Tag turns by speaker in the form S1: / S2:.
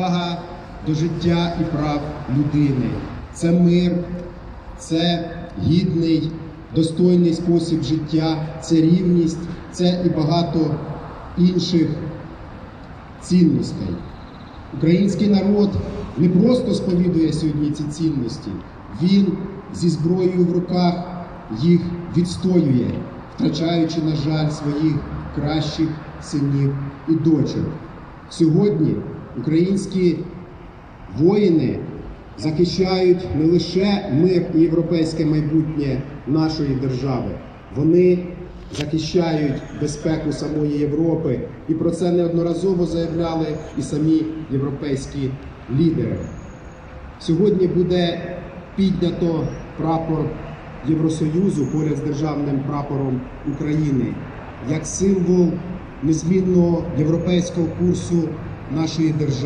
S1: Повага до життя і прав людини. Це мир, це гідний, достойний спосіб життя, це рівність, це і багато інших цінностей. Український народ не просто сповідує сьогодні ці цінності, він зі зброєю в руках їх відстоює, втрачаючи, на жаль, своїх кращих синів і дочок. Сьогодні українські воїни захищають не лише мир і європейське майбутнє нашої держави, вони захищають безпеку самої Європи, і про це неодноразово заявляли і самі європейські лідери. Сьогодні буде піднято прапор Євросоюзу поряд з державним прапором України як символ незмінного європейського курсу нашої держави.